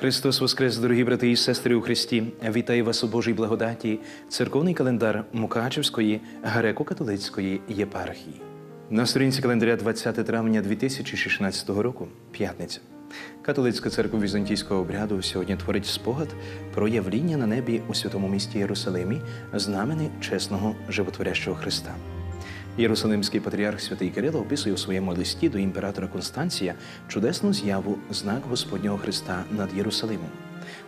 Христос Воскрес, дорогі брати і сестри у Христі! Вітаю вас у Божій благодаті, церковний календар Мукачевської греко-католицької єпархії. На сторінці календаря 20 травня 2016 року, п'ятниця. Католицька церква візантійського обряду сьогодні творить спогад про явління на небі у святому місті Єрусалимі знамени чесного животворящого Христа. Єрусалимський патріарх святий Кирило описує у своєму листі до імператора Констанція чудесну з'яву знак Господнього Христа над Єрусалимом.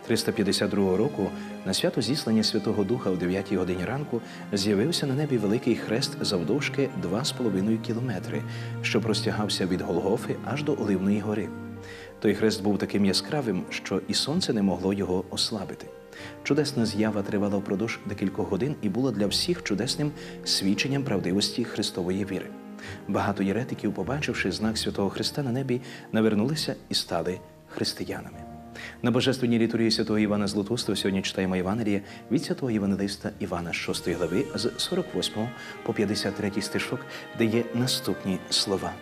352 року на свято зіслання Святого Духа о 9 годині ранку з'явився на небі великий хрест завдовжки 2,5 кілометри, що простягався від Голгофи аж до Оливної гори. Той хрест був таким яскравим, що і сонце не могло його ослабити. Чудесна з'ява тривала впродовж декількох годин і була для всіх чудесним свідченням правдивості Христової віри. Багато єретиків, побачивши знак Святого Христа на небі, навернулися і стали християнами. На божественній літургії святого Івана Златоустого сьогодні читаємо Євангеліє від святого Євангелиста Івана з 6 глави з 48 по 53 стишок, де є наступні слова.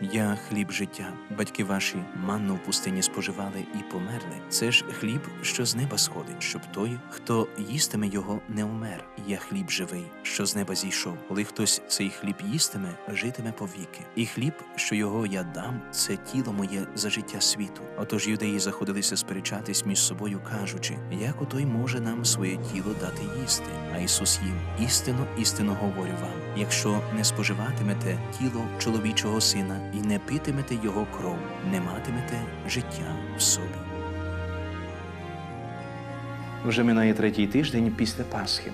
Я хліб життя. Батьки ваші манну в пустині споживали і померли. Це ж хліб, що з неба сходить, щоб той, хто їстиме його, не умер. Я хліб живий, що з неба зійшов. Коли хтось цей хліб їстиме, житиме повіки. І хліб, що його я дам, це тіло моє за життя світу. Отож юдеї заходилися сперечатись між собою, кажучи, як отой може нам своє тіло дати їсти. А Ісус їм істину, істину говорю вам: якщо не споживатимете тіло чоловічого сина і не питимете його кров, не матимете життя в собі. Вже минає третій тиждень після Пасхи.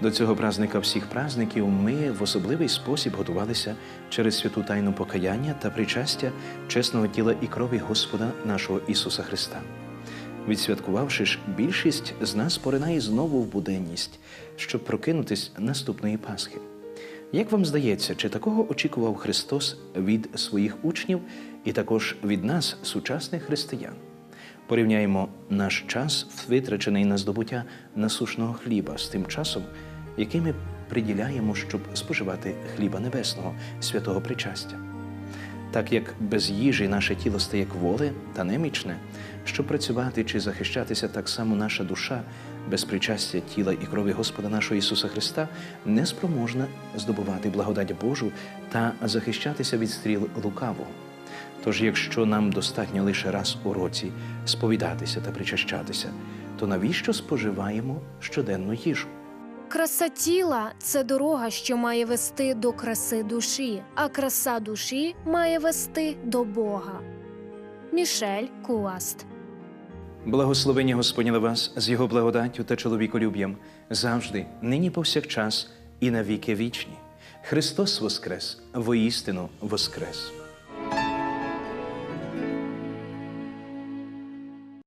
До цього празника всіх празників ми в особливий спосіб готувалися через святу тайну покаяння та причастя чесного тіла і крові Господа нашого Ісуса Христа. Відсвяткувавши ж, більшість з нас поринає знову в буденність, щоб прокинутись наступної Пасхи. Як вам здається, чи такого очікував Христос від своїх учнів і також від нас, сучасних християн? Порівняємо наш час, витрачений на здобуття насушного хліба, з тим часом, який ми приділяємо, щоб споживати хліба небесного, святого причастя. Так як без їжі наше тіло стає кволе та немічне, щоб працювати чи захищатися, так само наша душа без причастя тіла і крові Господа нашого Ісуса Христа не спроможна здобувати благодать Божу та захищатися від стріл лукавого. Тож, якщо нам достатньо лише раз у році сповідатися та причащатися, то навіщо споживаємо щоденну їжу? Краса тіла це дорога, що має вести до краси душі, а краса душі має вести до Бога. Мішель Куаст Благословення на вас з його благодаттю та чоловіколюб'ям завжди, нині повсякчас і на віки вічні. Христос Воскрес, воістину Воскрес!